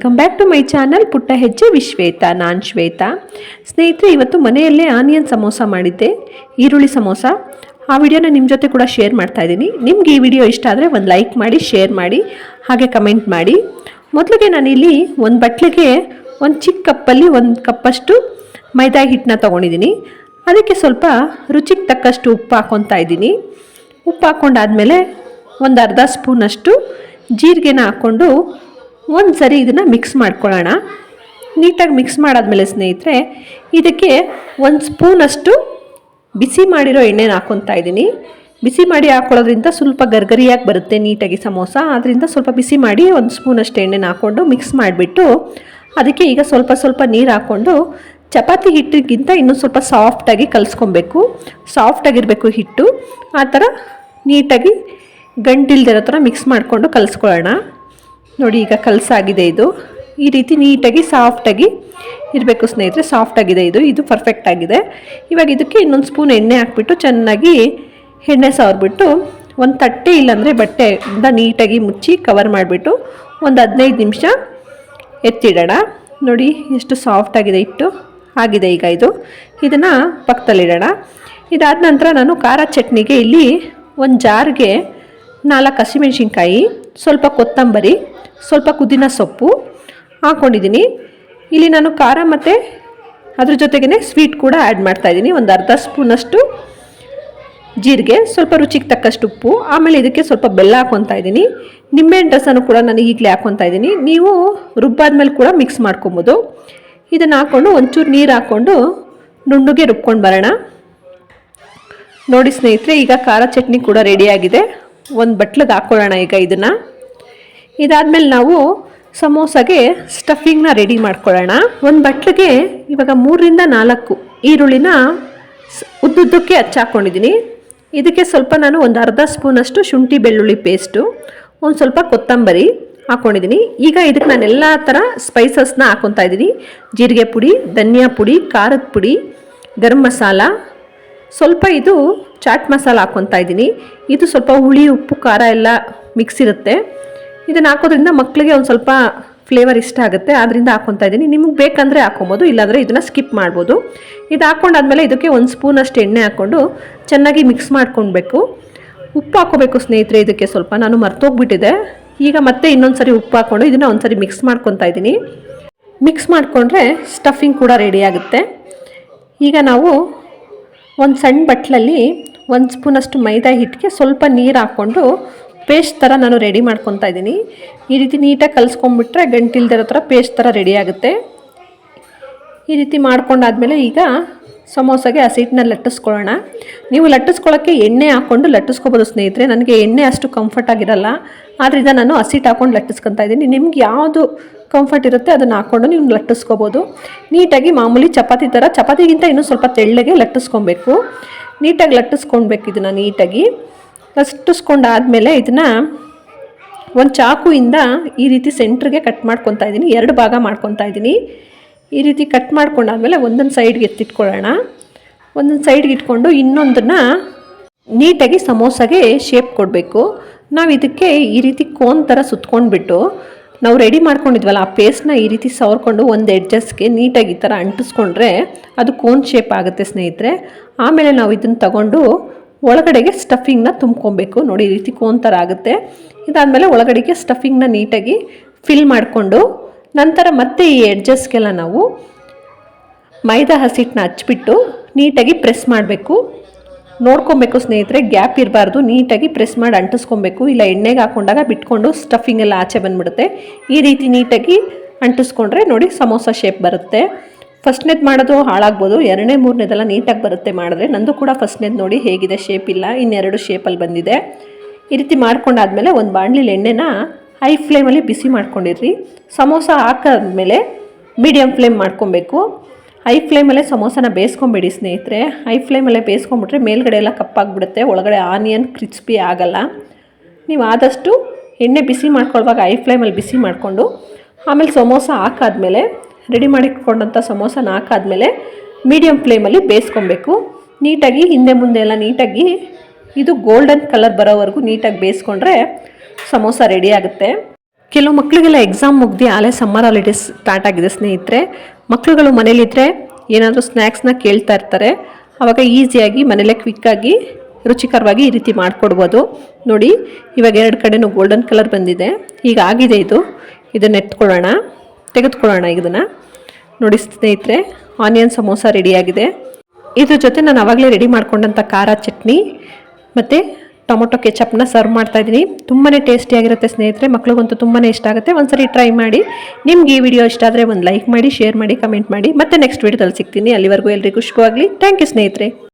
Welcome back to my channel ಪುಟ್ಟ ಹೆಜ್ಜೆ ವಿಶ್ವೇತ ನಾನು ಶ್ವೇತಾ. ಸ್ನೇಹಿತರೆ, ಇವತ್ತು ಮನೆಯಲ್ಲೇ ಆನಿಯನ್ ಸಮೋಸ ಮಾಡಿದ್ದೆ, ಈರುಳ್ಳಿ ಸಮೋಸ. ಆ ವಿಡಿಯೋನ ನಿಮ್ಮ ಜೊತೆ ಕೂಡ ಶೇರ್ ಮಾಡ್ತಾ ಇದ್ದೀನಿ. ನಿಮ್ಗೆ ಈ ವಿಡಿಯೋ ಇಷ್ಟ ಆದರೆ ಒಂದು ಲೈಕ್ ಮಾಡಿ ಶೇರ್ ಮಾಡಿ, ಹಾಗೆ ಕಮೆಂಟ್ ಮಾಡಿ. ಮೊದಲಿಗೆ ನಾನಿಲ್ಲಿ ಒಂದು ಬಟ್ಲಿಗೆ ಒಂದು ಚಿಕ್ಕ ಕಪ್ಪಲ್ಲಿ ಒಂದು ಕಪ್ಪಷ್ಟು ಮೈದಾ ಹಿಟ್ಟನ್ನ ತೊಗೊಂಡಿದ್ದೀನಿ. ಅದಕ್ಕೆ ಸ್ವಲ್ಪ ರುಚಿಗೆ ತಕ್ಕಷ್ಟು ಉಪ್ಪು ಹಾಕ್ಕೊತಾ ಇದ್ದೀನಿ. ಉಪ್ಪು ಹಾಕ್ಕೊಂಡಾದ್ಮೇಲೆ ಒಂದು ಅರ್ಧ ಸ್ಪೂನಷ್ಟು ಜೀರಿಗೆನ ಹಾಕ್ಕೊಂಡು ಒಂದು ಸರಿ ಇದನ್ನು ಮಿಕ್ಸ್ ಮಾಡ್ಕೊಳ್ಳೋಣ. ನೀಟಾಗಿ ಮಿಕ್ಸ್ ಮಾಡಾದ್ಮೇಲೆ ಸ್ನೇಹಿತರೆ, ಇದಕ್ಕೆ ಒಂದು ಸ್ಪೂನಷ್ಟು ಬಿಸಿ ಮಾಡಿರೋ ಎಣ್ಣೆನ ಹಾಕ್ಕೊತಾ ಇದ್ದೀನಿ. ಬಿಸಿ ಮಾಡಿ ಹಾಕ್ಕೊಳ್ಳೋದ್ರಿಂದ ಸ್ವಲ್ಪ ಗರ್ಗರಿಯಾಗಿ ಬರುತ್ತೆ ನೀಟಾಗಿ ಸಮೋಸ. ಅದರಿಂದ ಸ್ವಲ್ಪ ಬಿಸಿ ಮಾಡಿ ಒಂದು ಸ್ಪೂನಷ್ಟು ಎಣ್ಣೆನ ಹಾಕ್ಕೊಂಡು ಮಿಕ್ಸ್ ಮಾಡಿಬಿಟ್ಟು ಅದಕ್ಕೆ ಈಗ ಸ್ವಲ್ಪ ಸ್ವಲ್ಪ ನೀರು ಹಾಕ್ಕೊಂಡು ಚಪಾತಿ ಹಿಟ್ಟಿಗಿಂತ ಇನ್ನೂ ಸ್ವಲ್ಪ ಸಾಫ್ಟಾಗಿ ಕಲಿಸ್ಕೊಬೇಕು. ಸಾಫ್ಟಾಗಿರಬೇಕು ಹಿಟ್ಟು. ಆ ಥರ ನೀಟಾಗಿ ಗಂಟಿಲ್ದಿರೋ ಥರ ಮಿಕ್ಸ್ ಮಾಡಿಕೊಂಡು ಕಲಿಸ್ಕೊಳ್ಳೋಣ. ನೋಡಿ, ಈಗ ಕಲಸಾಗಿದೆ ಇದು. ಈ ರೀತಿ ನೀಟಾಗಿ, ಸಾಫ್ಟಾಗಿ ಇರಬೇಕು ಸ್ನೇಹಿತರೆ, ಸಾಫ್ಟಾಗಿದೆ ಇದು. ಇದು ಪರ್ಫೆಕ್ಟ್ ಆಗಿದೆ. ಇವಾಗ ಇದಕ್ಕೆ ಇನ್ನೊಂದು ಸ್ಪೂನ್ ಎಣ್ಣೆ ಹಾಕ್ಬಿಟ್ಟು ಚೆನ್ನಾಗಿ ಎಣ್ಣೆ ಸವರ್ಬಿಟ್ಟು ಒಂದು ತಟ್ಟೆ ಇಲ್ಲಾಂದರೆ ಬಟ್ಟೆಯಿಂದ ನೀಟಾಗಿ ಮುಚ್ಚಿ ಕವರ್ ಮಾಡಿಬಿಟ್ಟು ಒಂದು ಹದಿನೈದು ನಿಮಿಷ ಎತ್ತಿಡೋಣ. ನೋಡಿ, ಎಷ್ಟು ಸಾಫ್ಟ್ ಆಗಿದೆ ಇಟ್ಟು ಆಗಿದೆ ಈಗ ಇದು. ಇದನ್ನು ಪಕ್ಕದಲ್ಲಿಡೋಣ. ಇದಾದ ನಂತರ ನಾನು ಖಾರ ಚಟ್ನಿಗೆ ಇಲ್ಲಿ ಒಂದು ಜಾರ್ಗೆ ನಾಲ್ಕು ಹಸಿಮೆಣ್ಸಿನ್ಕಾಯಿ, ಸ್ವಲ್ಪ ಕೊತ್ತಂಬರಿ ಸ್ವಲ್ಪ ಕುದಿನ ಸೊಪ್ಪು ಹಾಕ್ಕೊಂಡಿದ್ದೀನಿ ಇಲ್ಲಿ ನಾನು ಖಾರ ಮತ್ತು ಅದ್ರ ಜೊತೆಗೇ ಸ್ವೀಟ್ ಕೂಡ ಆ್ಯಡ್ ಮಾಡ್ತಾಯಿದ್ದೀನಿ ಒಂದು ಅರ್ಧ ಸ್ಪೂನಷ್ಟು ಜೀರಿಗೆ, ಸ್ವಲ್ಪ ರುಚಿಗೆ ತಕ್ಕಷ್ಟು ಉಪ್ಪು, ಆಮೇಲೆ ಇದಕ್ಕೆ ಸ್ವಲ್ಪ ಬೆಲ್ಲ ಹಾಕ್ಕೊತಾ ಇದ್ದೀನಿ. ನಿಂಬೆಹಣ್ಣು ರಸನೂ ಕೂಡ ನಾನು ಈಗಲೇ ಹಾಕ್ಕೊತಾ ಇದ್ದೀನಿ. ನೀವು ರುಬ್ಬಾದ್ಮೇಲೆ ಕೂಡ ಮಿಕ್ಸ್ ಮಾಡ್ಕೊಬೋದು. ಇದನ್ನು ಹಾಕ್ಕೊಂಡು ಒಂಚೂರು ನೀರು ಹಾಕ್ಕೊಂಡು ನುಣ್ಣಗೆ ರುಬ್ಕೊಂಡು ಬರೋಣ. ನೋಡಿ ಸ್ನೇಹಿತರೆ, ಈಗ ಖಾರ ಚಟ್ನಿ ಕೂಡ ರೆಡಿಯಾಗಿದೆ ಒಂದು ಬಟ್ಲಿಗೆ ಹಾಕ್ಕೊಳ್ಳೋಣ ಈಗ ಇದನ್ನು. ಇದಾದಮೇಲೆ ನಾವು ಸಮೋಸಾಗೆ ಸ್ಟಫಿಂಗ್ನ ರೆಡಿ ಮಾಡ್ಕೊಳ್ಳೋಣ. ಒಂದು ಬಟ್ಲಿಗೆ ಇವಾಗ ಮೂರರಿಂದ ನಾಲ್ಕು ಈರುಳ್ಳಿನ ಉದ್ದುದ್ದಕ್ಕೆ ಹಚ್ಚಾಕೊಂಡಿದ್ದೀನಿ. ಇದಕ್ಕೆ ಸ್ವಲ್ಪ ನಾನು ಒಂದು ಅರ್ಧ ಸ್ಪೂನಷ್ಟು ಶುಂಠಿ ಬೆಳ್ಳುಳ್ಳಿ ಪೇಸ್ಟು ಒಂದು ಸ್ವಲ್ಪ ಕೊತ್ತಂಬರಿ ಹಾಕ್ಕೊಂಡಿದ್ದೀನಿ ಈಗ ಇದಕ್ಕೆ ನಾನು ಎಲ್ಲ ಥರ ಸ್ಪೈಸಸ್ನ ಹಾಕ್ಕೊತಾ ಇದ್ದೀನಿ. ಜೀರಿಗೆ ಪುಡಿ, ಧನಿಯಾ ಪುಡಿ, ಖಾರದ ಪುಡಿ, ಗರಂ ಮಸಾಲ. ಸ್ವಲ್ಪ ಇದು ಚಾಟ್ ಮಸಾಲ ಹಾಕ್ಕೊತಾ ಇದ್ದೀನಿ. ಇದು ಸ್ವಲ್ಪ ಹುಳಿ, ಉಪ್ಪು, ಖಾರ ಎಲ್ಲ ಮಿಕ್ಸ್ ಇರುತ್ತೆ. ಇದನ್ನು ಹಾಕೋದ್ರಿಂದ ಮಕ್ಕಳಿಗೆ ಒಂದು ಸ್ವಲ್ಪ ಫ್ಲೇವರ್ ಇಷ್ಟ ಆಗುತ್ತೆ. ಆದ್ದರಿಂದ ಹಾಕ್ಕೊತಾ ಇದ್ದೀನಿ. ನಿಮಗೆ ಬೇಕಂದರೆ ಹಾಕ್ಕೊಬೋದು ಇಲ್ಲಾಂದರೆ ಇದನ್ನು ಸ್ಕಿಪ್ ಮಾಡ್ಬೋದು. ಇದು ಹಾಕ್ಕೊಂಡಾದ್ಮೇಲೆ ಇದಕ್ಕೆ ಒಂದು ಸ್ಪೂನಷ್ಟು ಎಣ್ಣೆ ಹಾಕ್ಕೊಂಡು ಚೆನ್ನಾಗಿ ಮಿಕ್ಸ್ ಮಾಡ್ಕೊಳ್ಬೇಕು ಉಪ್ಪು ಹಾಕೋಬೇಕು ಸ್ನೇಹಿತರೆ ಇದಕ್ಕೆ ಸ್ವಲ್ಪ. ನಾನು ಮರ್ತೋಗ್ಬಿಟ್ಟಿದೆ. ಈಗ ಮತ್ತೆ ಇನ್ನೊಂದು ಸರಿ ಉಪ್ಪು ಹಾಕ್ಕೊಂಡು ಇದನ್ನು ಒಂದು ಸರಿ ಮಿಕ್ಸ್ ಮಾಡ್ಕೊತಾ ಇದ್ದೀನಿ. ಮಿಕ್ಸ್ ಮಾಡಿಕೊಂಡ್ರೆ ಸ್ಟಫಿಂಗ್ ಕೂಡ ರೆಡಿ ಆಗುತ್ತೆ. ಈಗ ನಾವು ಒಂದು ಸಣ್ಣ ಬಟ್ಲಲ್ಲಿ ಒಂದು ಸ್ಪೂನಷ್ಟು ಮೈದಾ ಹಿಟ್ಟಿಗೆ ಸ್ವಲ್ಪ ನೀರು ಹಾಕ್ಕೊಂಡು ಪೇಸ್ಟ್ ಥರ ನಾನು ರೆಡಿ ಮಾಡ್ಕೊತಾ ಇದ್ದೀನಿ. ಈ ರೀತಿ ನೀಟಾಗಿ ಕಲಿಸ್ಕೊಂಡ್ಬಿಟ್ರೆ ಗಂಟಿಲ್ದಿರೋ ಥರ ಪೇಸ್ಟ್ ಥರ ರೆಡಿ ಆಗುತ್ತೆ. ಈ ರೀತಿ ಮಾಡ್ಕೊಂಡಾದಮೇಲೆ ಈಗ ಸಮೋಸಾಗೆ ಹಸಿಟ್ಟನ್ನ ಲಟ್ಟಿಸ್ಕೊಳ್ಳೋಣ. ನೀವು ಲಟ್ಟಿಸ್ಕೊಳ್ಳೋಕ್ಕೆ ಎಣ್ಣೆ ಹಾಕ್ಕೊಂಡು ಲಟ್ಟಿಸ್ಕೊಬೋದು ಸ್ನೇಹಿತರೆ. ನನಗೆ ಎಣ್ಣೆ ಅಷ್ಟು ಕಂಫರ್ಟ್ ಆಗಿರಲ್ಲ. ಆದ್ದರಿಂದ ನಾನು ಹಸಿಟ್ಟು ಹಾಕ್ಕೊಂಡು ಲಟ್ಟಿಸ್ಕೊತಾ ಇದ್ದೀನಿ. ನಿಮ್ಗೆ ಯಾವುದು ಕಂಫರ್ಟ್ ಇರುತ್ತೆ ಅದನ್ನು ಹಾಕ್ಕೊಂಡು ನೀವು ಲಟ್ಟಿಸ್ಕೋಬೋದು. ನೀಟಾಗಿ ಮಾಮೂಲಿ ಚಪಾತಿ ಥರ, ಚಪಾತಿಗಿಂತ ಇನ್ನೂ ಸ್ವಲ್ಪ ತೆಳ್ಳಗೆ ಲಟ್ಟಿಸ್ಕೊಬೇಕು. ನೀಟಾಗಿ ಲಟ್ಟಿಸ್ಕೊಳ್ಬೇಕು ಇದನ್ನು ನೀಟಾಗಿ. ಲಟ್ಟಿಸ್ಕೊಂಡಾದ್ಮೇಲೆ ಇದನ್ನು ಒಂದು ಚಾಕುಯಿಂದ ಈ ರೀತಿ ಸೆಂಟ್ರಿಗೆ ಕಟ್ ಮಾಡ್ಕೊತಾ ಇದ್ದೀನಿ ಎರಡು ಭಾಗ ಮಾಡ್ಕೊತಾ ಇದ್ದೀನಿ ಈ ರೀತಿ ಕಟ್ ಮಾಡ್ಕೊಂಡಾದ್ಮೇಲೆ ಒಂದೊಂದು ಸೈಡ್ಗೆ ಎತ್ತಿಟ್ಕೊಳ್ಳೋಣ. ಒಂದೊಂದು ಸೈಡ್ಗೆ ಇಟ್ಕೊಂಡು ಇನ್ನೊಂದನ್ನು ನೀಟಾಗಿ ಸಮೋಸಾಗೆ ಶೇಪ್ ಕೊಡಬೇಕು. ನಾವು ಇದಕ್ಕೆ ಈ ರೀತಿ ಕೋನ್ ಥರ ಸುತ್ಕೊಂಡ್ಬಿಟ್ಟು, ನಾವು ರೆಡಿ ಮಾಡ್ಕೊಂಡಿದ್ವಲ್ಲ, ಆ ಪೇಸ್ಟ್ನ ಈ ರೀತಿ ಸವರ್ಕೊಂಡು ಒಂದು ಎಡ್ಜಸ್ಗೆ ನೀಟಾಗಿ ಈ ಥರ ಅಂಟಿಸ್ಕೊಂಡ್ರೆ ಅದು ಕೋನ್ ಶೇಪ್ ಆಗುತ್ತೆ ಸ್ನೇಹಿತರೆ. ಆಮೇಲೆ ನಾವು ಇದನ್ನು ತಗೊಂಡು ಒಳಗಡೆಗೆ ಸ್ಟಫಿಂಗ್ನ ತುಂಬ್ಕೊಬೇಕು. ನೋಡಿ, ಈ ರೀತಿ ಕೋನ್ ಥರ ಆಗುತ್ತೆ. ಇದಾದಮೇಲೆ ಒಳಗಡೆಗೆ ಸ್ಟಫಿಂಗ್ನ ನೀಟಾಗಿ ಫಿಲ್ ಮಾಡಿಕೊಂಡು, ನಂತರ ಮತ್ತೆ ಈ ಎಡ್ಜಸ್ಗೆಲ್ಲ ನಾವು ಮೈದಾ ಹಸಿಟ್ಟನ್ನ ಹಚ್ಬಿಟ್ಟು ನೀಟಾಗಿ ಪ್ರೆಸ್ ಮಾಡಬೇಕು. ನೋಡ್ಕೊಬೇಕು ಸ್ನೇಹಿತರೆ ಗ್ಯಾಪ್ ಇರಬಾರ್ದು. ನೀಟಾಗಿ ಪ್ರೆಸ್ ಮಾಡಿ ಅಂಟಿಸ್ಕೊಬೇಕು. ಇಲ್ಲ, ಎಣ್ಣೆಗೆ ಹಾಕೊಂಡಾಗ ಬಿಟ್ಕೊಂಡು ಸ್ಟಫಿಂಗ್ ಎಲ್ಲ ಆಚೆ ಬಂದ್ಬಿಡುತ್ತೆ. ಈ ರೀತಿ ನೀಟಾಗಿ ಅಂಟಿಸ್ಕೊಂಡ್ರೆ ನೋಡಿ, ಸಮೋಸ ಶೇಪ್ ಬರುತ್ತೆ. ಫಸ್ಟ್ನೇದು ಮಾಡೋದು ಹಾಳಾಗ್ಬೋದು. ಎರಡನೇ ಮೂರನೇದೆಲ್ಲ ನೀಟಾಗಿ ಬರುತ್ತೆ ಮಾಡಿದ್ರೆ. ನಂದು ಕೂಡ ಫಸ್ಟ್ನೇದು ನೋಡಿ ಹೇಗಿದೆ ಶೇಪ್ ಇಲ್ಲ. ಇನ್ನೆರಡು ಶೇಪಲ್ಲಿ ಬಂದಿದೆ. ಈ ರೀತಿ ಮಾಡ್ಕೊಂಡಾದ್ಮೇಲೆ ಒಂದು ಬಾಣಲಿಲಿ ಎಣ್ಣೆನ ಹೈ ಫ್ಲೇಮಲ್ಲಿ ಬಿಸಿ ಮಾಡ್ಕೊಂಡಿರ್ರಿ. ಸಮೋಸ ಹಾಕಾದ್ಮೇಲೆ ಮೀಡಿಯಮ್ ಫ್ಲೇಮ್ ಮಾಡ್ಕೊಬೇಕು. ಹೈ ಫ್ಲೇಮಲ್ಲೇ ಸಮೋಸನ ಬೇಯಿಸ್ಕೊಂಬಿಡಿ ಸ್ನೇಹಿತರೆ. ಹೈ ಫ್ಲೇಮಲ್ಲೇ ಬೇಯಿಸ್ಕೊಂಬಿಟ್ರೆ ಮೇಲ್ಗಡೆ ಎಲ್ಲ ಕಪ್ಪಾಗ್ಬಿಡುತ್ತೆ. ಒಳಗಡೆ ಆನಿಯನ್ ಕ್ರಿಸ್ಪಿ ಆಗಲ್ಲ. ನೀವು ಆದಷ್ಟು ಎಣ್ಣೆ ಬಿಸಿ ಮಾಡ್ಕೊಳ್ಳುವಾಗ ಹೈ ಫ್ಲೇಮಲ್ಲಿ ಬಿಸಿ ಮಾಡಿಕೊಂಡು, ಆಮೇಲೆ ಸಮೋಸ ಹಾಕಾದ್ಮೇಲೆ ರೆಡಿ ಮಾಡಿಕೊಂಡಂಥ ಸಮೋಸನ ಹಾಕಾದ್ಮೇಲೆ ಮೀಡಿಯಮ್ ಫ್ಲೇಮಲ್ಲಿ ಬೇಯಿಸ್ಕೊಬೇಕು. ನೀಟಾಗಿ ಹಿಂದೆ ಮುಂದೆ ಎಲ್ಲ ನೀಟಾಗಿ ಇದು ಗೋಲ್ಡನ್ ಕಲರ್ ಬರೋವರೆಗೂ ನೀಟಾಗಿ ಬೇಯಿಸ್ಕೊಂಡ್ರೆ ಸಮೋಸ ರೆಡಿ ಆಗುತ್ತೆ. ಕೆಲವು ಮಕ್ಕಳಿಗೆಲ್ಲ ಎಕ್ಸಾಮ್ ಮುಗ್ದು ಆಲೇ ಸಮ್ಮರ್ ಹಾಲಿಡೇಸ್ ಸ್ಟಾರ್ಟ್ ಆಗಿದೆ ಸ್ನೇಹಿತರೆ. ಮಕ್ಕಳುಗಳು ಮನೇಲಿದ್ದರೆ ಏನಾದರೂ ಸ್ನ್ಯಾಕ್ಸ್ನ ಕೇಳ್ತಾ ಇರ್ತಾರೆ. ಆವಾಗ ಈಸಿಯಾಗಿ ಮನೇಲೇ ಕ್ವಿಕ್ಕಾಗಿ ರುಚಿಕರವಾಗಿ ಈ ರೀತಿ ಮಾಡಿಕೊಡ್ಬೋದು. ನೋಡಿ, ಇವಾಗ ಎರಡು ಕಡೆನೂ ಗೋಲ್ಡನ್ ಕಲರ್ ಬಂದಿದೆ. ಈಗ ಆಗಿದೆ ಇದು. ಇದನ್ನ ಎತ್ಕೊಳ್ಳೋಣ. ತೆಗೆದುಕೊಳ್ಳೋಣ ಇದನ್ನು. ನೋಡಿ ಸ್ನೇಹಿತರೆ ಆನಿಯನ್ ಸಮೋಸ ರೆಡಿಯಾಗಿದೆ ಇದ್ರ ಜೊತೆ ನಾನು ಆವಾಗಲೇ ರೆಡಿ ಮಾಡ್ಕೊಂಡಂಥ ಖಾರ ಚಟ್ನಿ ಮತ್ತು ಟೊಮೊಟೊ ಕೆಚಪ್ನ ಸರ್ವ್ ಮಾಡ್ತಾ ಇದ್ದೀನಿ. ತುಂಬಾ ಟೇಸ್ಟಿಯಾಗಿರುತ್ತೆ ಸ್ನೇಹಿತರೆ, ಮಕ್ಳಿಗಂತೂ ತುಂಬಾ ಇಷ್ಟ ಆಗುತ್ತೆ. ಒಂದ್ಸರಿ ಟ್ರೈ ಮಾಡಿ. ನಿಮ್ಗೆ ಈ ವಿಡಿಯೋ ಇಷ್ಟ ಆದರೆ ಒಂದು ಲೈಕ್ ಮಾಡಿ ಶೇರ್ ಮಾಡಿ ಕಮೆಂಟ್ ಮಾಡಿ. ಮತ್ತೆ ನೆಕ್ಸ್ಟ್ ವಿಡಿಯೋದಲ್ಲಿ ಸಿಗ್ತೀನಿ. ಅಲ್ಲಿವರೆಗೂ ಎಲ್ರಿಗೂ ಶುಭವಾಗಲಿ. ಥ್ಯಾಂಕ್ ಯು ಸ್ನೇಹಿತರೆ.